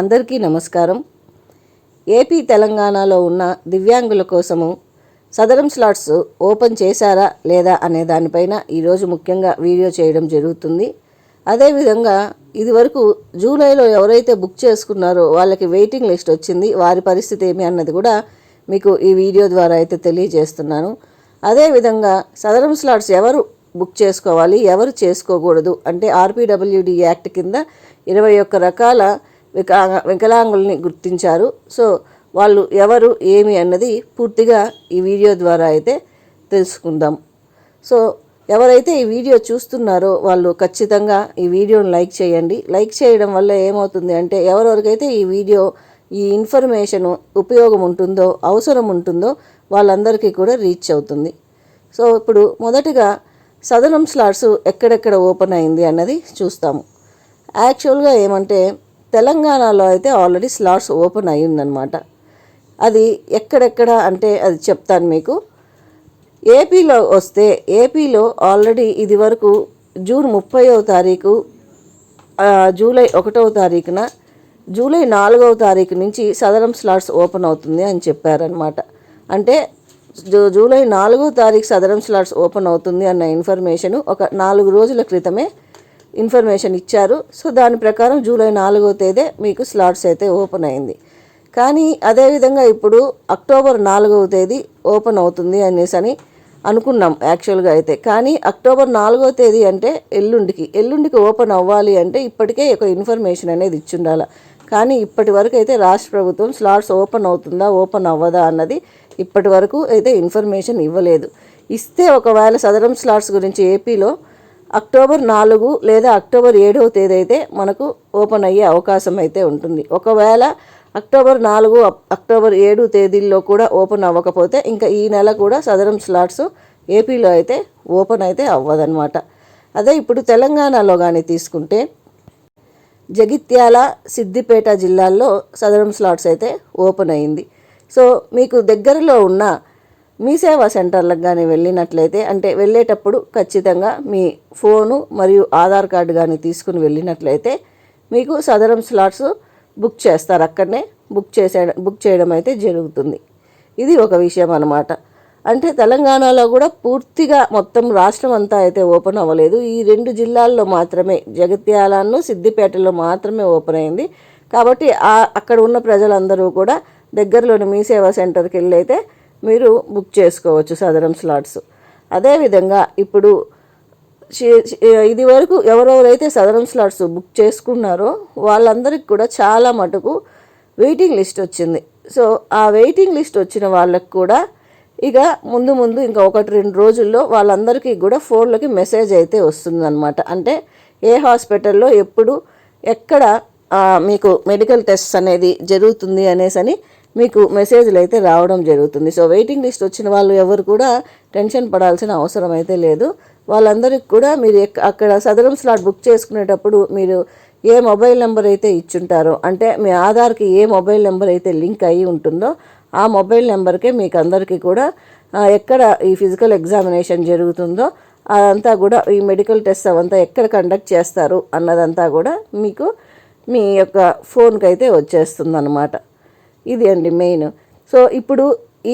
అందరికీ నమస్కారం. ఏపీ తెలంగాణలో ఉన్న దివ్యాంగుల కోసము సదరం స్లాట్స్ ఓపెన్ చేశారా లేదా అనే దానిపైన ఈరోజు ముఖ్యంగా వీడియో చేయడం జరుగుతుంది. అదేవిధంగా ఇదివరకు జూలైలో ఎవరైతే బుక్ చేసుకున్నారో వాళ్ళకి వెయిటింగ్ లిస్ట్ వచ్చింది. వారి పరిస్థితి ఏమి అన్నది కూడా మీకు ఈ వీడియో ద్వారా అయితే తెలియజేస్తున్నాను. అదేవిధంగా సదరం స్లాట్స్ ఎవరు బుక్ చేసుకోవాలి ఎవరు చేసుకోకూడదు అంటే ఆర్పీడబ్ల్యూడి యాక్ట్ కింద ఇరవై ఒక్క రకాల వికాంగ వికలాంగుల్ని గుర్తించారు. సో వాళ్ళు ఎవరు ఏమి అన్నది పూర్తిగా ఈ వీడియో ద్వారా అయితే తెలుసుకుందాం. సో ఎవరైతే ఈ వీడియో చూస్తున్నారో వాళ్ళు ఖచ్చితంగా ఈ వీడియోని లైక్ చేయండి. లైక్ చేయడం వల్ల ఏమవుతుంది అంటే ఎవరెవరికైతే ఈ వీడియో ఈ ఇన్ఫర్మేషన్ ఉపయోగం ఉంటుందో అవసరం ఉంటుందో వాళ్ళందరికీ కూడా రీచ్ అవుతుంది. సో ఇప్పుడు మొదటగా సదనం స్లాట్స్ ఎక్కడెక్కడ ఓపెన్ అయింది అన్నది చూస్తాము. యాక్చువల్గా ఏమంటే తెలంగాణలో అయితే ఆల్రెడీ స్లాట్స్ ఓపెన్ అయ్యిందనమాట అది ఎక్కడెక్కడ అంటే అది చెప్తాను మీకు. ఏపీలో వస్తే ఏపీలో ఆల్రెడీ ఇది వరకు జూన్ ముప్పైవ తారీఖు జూలై ఒకటవ తారీఖున జూలై నాలుగవ తారీఖు నుంచి సదరం స్లాట్స్ ఓపెన్ అవుతుంది అని చెప్పారనమాట అంటే జూ జూలై నాలుగో తారీఖు సదరం స్లాట్స్ ఓపెన్ అవుతుంది అన్న ఇన్ఫర్మేషన్ ఒక నాలుగు రోజుల క్రితమే ఇన్ఫర్మేషన్ ఇచ్చారు. సో దాని ప్రకారం జూలై నాలుగో తేదీ మీకు స్లాట్స్ అయితే ఓపెన్ అయింది. కానీ అదేవిధంగా ఇప్పుడు అక్టోబర్ నాలుగవ తేదీ ఓపెన్ అవుతుంది అనేసి అని అనుకున్నాం యాక్చువల్గా అయితే. కానీ అక్టోబర్ నాలుగో తేదీ అంటే ఎల్లుండికి ఎల్లుండికి ఓపెన్ అవ్వాలి అంటే ఇప్పటికే ఒక ఇన్ఫర్మేషన్ అనేది ఇచ్చుండాలి. కానీ ఇప్పటి వరకు అయితే రాష్ట్ర ప్రభుత్వం స్లాట్స్ ఓపెన్ అవుతుందా ఓపెన్ అవ్వదా అన్నది ఇప్పటి వరకు అయితే ఇన్ఫర్మేషన్ ఇవ్వలేదు. ఇస్తే ఒకవేళ సదరం స్లాట్స్ గురించి ఏపీలో అక్టోబర్ నాలుగు లేదా అక్టోబర్ ఏడవ తేదీ అయితే మనకు ఓపెన్ అయ్యే అవకాశం అయితే ఉంటుంది. ఒకవేళ అక్టోబర్ నాలుగు అక్టోబర్ ఏడు తేదీల్లో కూడా ఓపెన్ అవ్వకపోతే ఇంకా ఈ నెల కూడా సదరం స్లాట్స్ ఏపీలో అయితే ఓపెన్ అయితే అవ్వదన్నమాట. అదే ఇప్పుడు తెలంగాణలో కానీ తీసుకుంటే జగిత్యాల సిద్దిపేట జిల్లాల్లో సదరం స్లాట్స్ అయితే ఓపెన్ అయింది. సో మీకు దగ్గరలో ఉన్న మీ సేవా సెంటర్లకు కానీ వెళ్ళినట్లయితే అంటే వెళ్ళేటప్పుడు ఖచ్చితంగా మీ ఫోను మరియు ఆధార్ కార్డు కానీ తీసుకుని వెళ్ళినట్లయితే మీకు సదరం స్లాట్స్ బుక్ చేస్తారు. అక్కడనే బుక్ చేసే బుక్ చేయడం అయితే జరుగుతుంది. ఇది ఒక విషయం అన్నమాట. అంటే తెలంగాణలో కూడా పూర్తిగా మొత్తం రాష్ట్రం అంతా అయితే ఓపెన్ అవ్వలేదు. ఈ రెండు జిల్లాల్లో మాత్రమే జగిత్యాలను సిద్దిపేటలో మాత్రమే ఓపెన్ అయింది. కాబట్టి అక్కడ ఉన్న ప్రజలందరూ కూడా దగ్గరలోని మీ సేవా సెంటర్కి వెళ్ళైతే మీరు బుక్ చేసుకోవచ్చు సదరం స్లాట్స్ అదేవిధంగా ఇప్పుడు ఇది వరకు ఎవరెవరైతే సదరం స్లాట్స్ బుక్ చేసుకున్నారో వాళ్ళందరికీ కూడా చాలా మటుకు వెయిటింగ్ లిస్ట్ వచ్చింది. సో ఆ వెయిటింగ్ లిస్ట్ వచ్చిన వాళ్ళకి కూడా ఇక ముందు ముందు ఇంకా ఒకటి రెండు రోజుల్లో వాళ్ళందరికీ కూడా ఫోన్లకి మెసేజ్ అయితే వస్తుందన్నమాట. అంటే ఏ హాస్పిటల్లో ఎప్పుడు ఎక్కడ మీకు మెడికల్ టెస్ట్ అనేది జరుగుతుంది అనేసి అని మీకు మెసేజ్లు అయితే రావడం జరుగుతుంది. సో వెయిటింగ్ లిస్ట్ వచ్చిన వాళ్ళు ఎవరు కూడా టెన్షన్ పడాల్సిన అవసరం అయితే లేదు. వాళ్ళందరికీ కూడా మీరు ఎక్క- అక్కడ సదరం స్లాట్ బుక్ చేసుకునేటప్పుడు మీరు ఏ మొబైల్ నెంబర్ అయితే ఇచ్చుంటారో అంటే మీ ఆధార్కి ఏ మొబైల్ నెంబర్ అయితే లింక్ అయ్యి ఉంటుందో ఆ మొబైల్ నెంబర్కే మీకు అందరికీ కూడా ఎక్కడ ఈ ఫిజికల్ ఎగ్జామినేషన్ జరుగుతుందో అదంతా కూడా ఈ మెడికల్ టెస్ట్ అవంతా ఎక్కడ కండక్ట్ చేస్తారు అన్నదంతా కూడా మీకు మీ యొక్క ఫోన్కి అయితే వచ్చేస్తుంది అనమాట ఇది అండి మెయిన్. సో ఇప్పుడు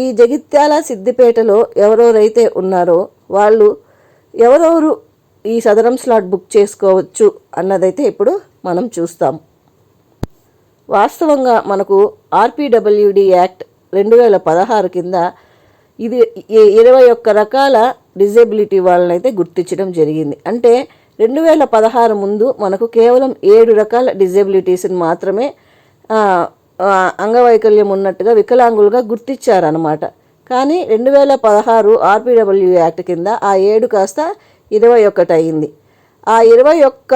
ఈ జగిత్యాల సిద్దిపేటలో ఎవరెవరైతే ఉన్నారో వాళ్ళు ఎవరెవరు ఈ సదరం స్లాట్ బుక్ చేసుకోవచ్చు అన్నదైతే ఇప్పుడు మనం చూస్తాం. వాస్తవంగా మనకు ఆర్పిడబ్ల్యూడి యాక్ట్ రెండు వేల పదహారు కింద ఇది ఇరవై ఒక్క రకాల డిజేబిలిటీ వాళ్ళనైతే గుర్తించడం జరిగింది. అంటే రెండు వేల పదహారు ముందు మనకు కేవలం ఏడు రకాల డిజేబిలిటీస్ని మాత్రమే అంగవైకల్యం ఉన్నట్టుగా వికలాంగులుగా గుర్తించారనమాట కానీ రెండు వేల పదహారు ఆర్పిడబ్ల్యూ యాక్ట్ కింద ఆ ఏడు కాస్త ఇరవై ఒకటి అయింది ఆ ఇరవై ఒక్క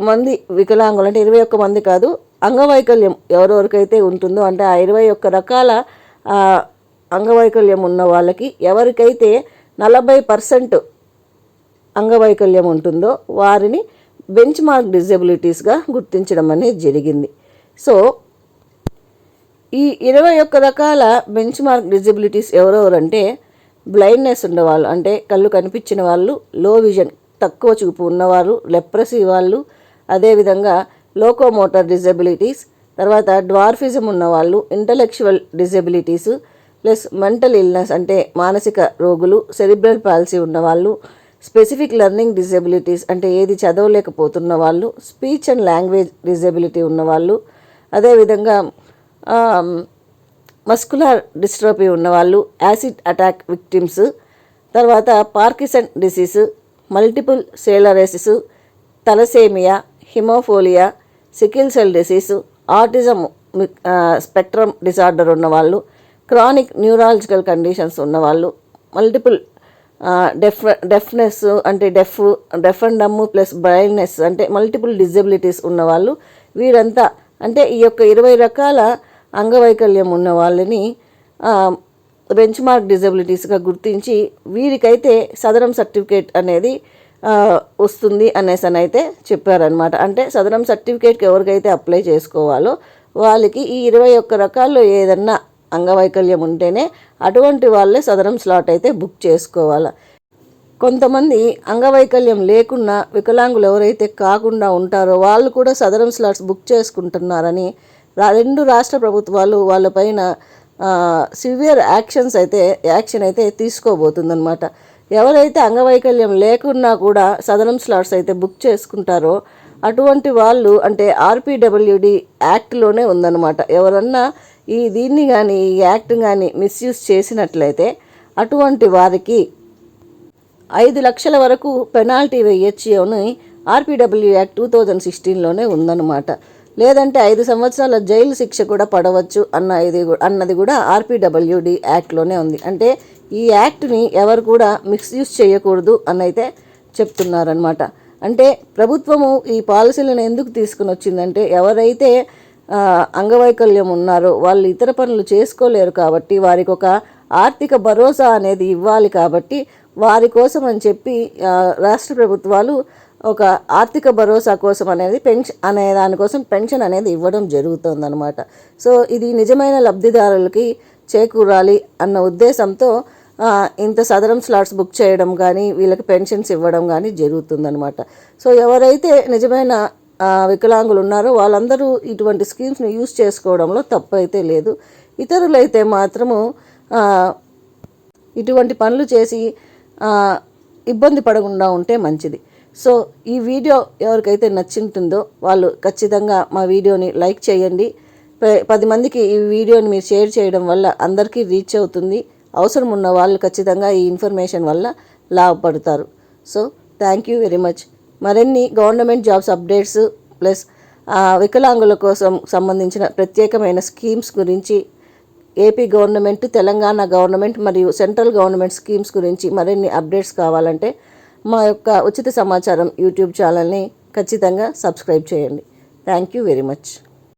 మంది వికలాంగులు అంటే ఇరవై ఒక్క మంది కాదు అంగవైకల్యం ఎవరెవరికైతే ఉంటుందో అంటే ఆ ఇరవై ఒక్క రకాల అంగవైకల్యం ఉన్న వాళ్ళకి ఎవరికైతే నలభై పర్సెంట్ అంగవైకల్యం ఉంటుందో వారిని బెంచ్ మార్క్ డిజబిలిటీస్గా గుర్తించడం అనేది జరిగింది. సో ఈ ఇరవై ఒక్క రకాల బెంచ్ మార్క్ డిజబిలిటీస్ ఎవరెవరంటే బ్లైండ్నెస్ ఉన్నవాళ్ళు అంటే కళ్ళు కనిపించిన వాళ్ళు లో విజన్ తక్కువ చూపు ఉన్నవారు లెప్రసీ వాళ్ళు అదేవిధంగా లోకోమోటర్ డిజబిలిటీస్ తర్వాత డ్వార్ఫిజం ఉన్నవాళ్ళు intellectual disabilities plus mental illness అంటే మానసిక రోగులు సెరిబ్రల్ పాలసీ ఉన్నవాళ్ళు స్పెసిఫిక్ లెర్నింగ్ డిజబిలిటీస్ అంటే ఏది చదవలేకపోతున్న వాళ్ళు స్పీచ్ అండ్ లాంగ్వేజ్ డిజబిలిటీ ఉన్నవాళ్ళు అదేవిధంగా మస్కులర్ డిస్ట్రోపీ ఉన్నవాళ్ళు యాసిడ్ అటాక్ విక్టిమ్స్ తర్వాత Parkinson disease multiple sclerosis thalassaemia haemophilia sickle cell disease autism spectrum disorder ఉన్నవాళ్ళు క్రానిక్ న్యూరాలజికల్ కండిషన్స్ ఉన్నవాళ్ళు మల్టిపుల్ డెఫ్ డెఫ్నెస్ అంటే deaf deaf and dumb plus blindness అంటే multiple disabilities ఉన్నవాళ్ళు వీరంతా అంటే ఈ యొక్క ఇరవై రకాల అంగవైకల్యం ఉన్న వాళ్ళని బెంచ్ మార్క్ డిజబిలిటీస్గా గుర్తించి వీరికైతే సదరం సర్టిఫికేట్ అనేది వస్తుంది అనేసి అని అయితే చెప్పారనమాట అంటే సదరం సర్టిఫికేట్కి ఎవరికైతే అప్లై చేసుకోవాలో వాళ్ళకి ఈ ఇరవై ఒక్క రకాల్లో ఏదన్నా అంగవైకల్యం ఉంటేనే అటువంటి వాళ్ళే సదరం స్లాట్ అయితే బుక్ చేసుకోవాలి. కొంతమంది అంగవైకల్యం లేకున్నా వికలాంగులు ఎవరైతే కాకుండా ఉంటారో వాళ్ళు కూడా సదరం స్లాట్స్ బుక్ చేసుకుంటున్నారని రెండు రాష్ట్ర ప్రభుత్వాలు వాళ్ళపైన సివియర్ యాక్షన్స్ అయితే యాక్షన్ అయితే తీసుకోబోతుందన్నమాట. ఎవరైతే అంగవైకల్యం లేకున్నా కూడా సదరం స్లాట్స్ అయితే బుక్ చేసుకుంటారో అటువంటి వాళ్ళు అంటే ఆర్పిడబ్ల్యూడి యాక్ట్లోనే ఉందన్నమాట. ఎవరన్నా ఈ దీన్ని కానీ ఈ యాక్ట్ కానీ మిస్యూజ్ చేసినట్లయితే అటువంటి వారికి ఐదు లక్షల వరకు పెనాల్టీ వేయచ్చు అని ఆర్పిడబ్ల్యూ యాక్ట్ టూ థౌజండ్ సిక్స్టీన్లోనే ఉందన్నమాట. లేదంటే ఐదు సంవత్సరాల జైలు శిక్ష కూడా పడవచ్చు అన్న ఇది అన్నది కూడా ఆర్పిడబ్ల్యూడి యాక్ట్లోనే ఉంది. అంటే ఈ యాక్ట్ని ఎవరు కూడా మిస్యూజ్ చేయకూడదు అని అయితే చెప్తున్నారనమాట అంటే ప్రభుత్వము ఈ పాలసీలను ఎందుకు తీసుకుని వచ్చిందంటే ఎవరైతే అంగవైకల్యం ఉన్నారో వాళ్ళు ఇతర పనులు చేసుకోలేరు కాబట్టి వారికి ఒక ఆర్థిక భరోసా అనేది ఇవ్వాలి కాబట్టి వారి కోసం అని చెప్పి రాష్ట్ర ప్రభుత్వాలు ఒక ఆర్థిక భరోసా కోసం అనేది పెన్షన్ అనే దానికోసం పెన్షన్ అనేది ఇవ్వడం జరుగుతుందన్నమాట. సో ఇది నిజమైన లబ్ధిదారులకి చేకూరాలి అన్న ఉద్దేశంతో ఇంత సదరం స్లాట్స్ బుక్ చేయడం కానీ వీళ్ళకి పెన్షన్స్ ఇవ్వడం కానీ జరుగుతుందన్నమాట. సో ఎవరైతే నిజమైన వికలాంగులు ఉన్నారో వాళ్ళందరూ ఇటువంటి స్కీమ్స్ని యూజ్ చేసుకోవడంలో తప్పు అయితే లేదు. ఇతరులైతే మాత్రము ఇటువంటి పనులు చేసి ఇబ్బంది పడకుండా ఉంటే మంచిది. సో ఈ వీడియో ఎవరికైతే నచ్చింటుందో వాళ్ళు ఖచ్చితంగా మా వీడియోని లైక్ చేయండి. ప- పది మందికి ఈ వీడియోని మీరు షేర్ చేయడం వల్ల అందరికీ రీచ్ అవుతుంది. అవసరం ఉన్న వాళ్ళు ఖచ్చితంగా ఈ ఇన్ఫర్మేషన్ వల్ల లాభపడతారు. So thank you very much. మరిన్ని గవర్నమెంట్ జాబ్స్ అప్డేట్స్ ప్లస్ వికలాంగుల కోసం సంబంధించిన ప్రత్యేకమైన స్కీమ్స్ గురించి ఏపీ గవర్నమెంట్ తెలంగాణ గవర్నమెంట్ మరియు సెంట్రల్ గవర్నమెంట్ స్కీమ్స్ గురించి మరిన్ని అప్డేట్స్ కావాలంటే మా యొక్క ఉచిత సమాచారం యూట్యూబ్ ఛానల్ని ఖచ్చితంగా సబ్స్క్రైబ్ చేయండి. Thank you very much.